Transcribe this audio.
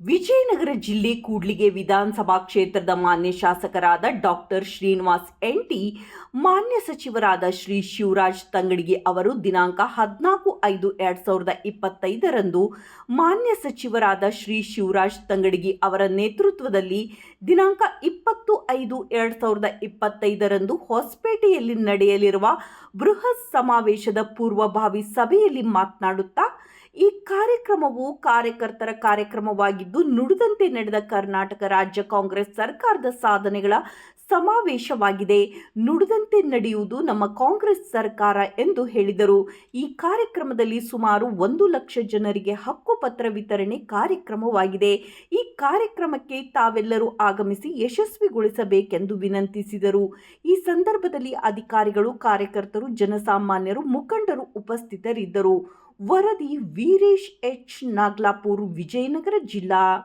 ವಿಜಯನಗರ ಜಿಲ್ಲೆ ಕೂಡ್ಲಿಗೆ ವಿಧಾನಸಭಾ ಕ್ಷೇತ್ರದ ಮಾನ್ಯ ಶಾಸಕರಾದ ಡಾಕ್ಟರ್ ಶ್ರೀನಿವಾಸ್ ಎಂಟಿ ಮಾನ್ಯ ಸಚಿವರಾದ ಶ್ರೀ ಶಿವರಾಜ್ ತಂಗಡಿಗೆ ಅವರು ದಿನಾಂಕ ಹದಿನಾಲ್ಕು ಐದು ಎರಡು ಸಾವಿರದ ಇಪ್ಪತ್ತೈದರಂದು ಮಾನ್ಯ ಸಚಿವರಾದ ಶ್ರೀ ಶಿವರಾಜ್ ತಂಗಡಿಗೆ ಅವರ ನೇತೃತ್ವದಲ್ಲಿ ದಿನಾಂಕ ಇಪ್ಪತ್ತು ಐದು ಎರಡು ಸಾವಿರದ ಇಪ್ಪತ್ತೈದರಂದು ಹೊಸಪೇಟೆಯಲ್ಲಿ ನಡೆಯಲಿರುವ ಬೃಹತ್ ಸಮಾವೇಶದ ಪೂರ್ವಭಾವಿ ಸಭೆಯಲ್ಲಿ ಮಾತನಾಡುತ್ತಾ ಈ ಕಾರ್ಯಕ್ರಮವು ಕಾರ್ಯಕರ್ತರ ಕಾರ್ಯಕ್ರಮವಾಗಿದ್ದು, ನುಡಿದಂತೆ ನಡೆದ ಕರ್ನಾಟಕ ರಾಜ್ಯ ಕಾಂಗ್ರೆಸ್ ಸರ್ಕಾರದ ಸಾಧನೆಗಳ ಸಮಾವೇಶವಾಗಿದೆ. ನುಡಿದಂತೆ ನಡೆಯುವುದು ನಮ್ಮ ಕಾಂಗ್ರೆಸ್ ಸರ್ಕಾರ ಎಂದು ಹೇಳಿದರು. ಈ ಕಾರ್ಯಕ್ರಮದಲ್ಲಿ ಸುಮಾರು ಒಂದು ಲಕ್ಷ ಜನರಿಗೆ ಹಕ್ಕುಪತ್ರ ವಿತರಣೆ ಕಾರ್ಯಕ್ರಮವಾಗಿದೆ. ಈ ಕಾರ್ಯಕ್ರಮಕ್ಕೆ ತಾವೆಲ್ಲರೂ ಆಗಮಿಸಿ ಯಶಸ್ವಿಗೊಳಿಸಬೇಕೆಂದು ವಿನಂತಿಸಿದರು. ಈ ಸಂದರ್ಭದಲ್ಲಿ ಅಧಿಕಾರಿಗಳು, ಕಾರ್ಯಕರ್ತರು, ಜನಸಾಮಾನ್ಯರು, ಮುಖಂಡರು ಉಪಸ್ಥಿತರಿದ್ದರು. वरदी वीरेश एच नागलापूर विजयनगर जिल्हा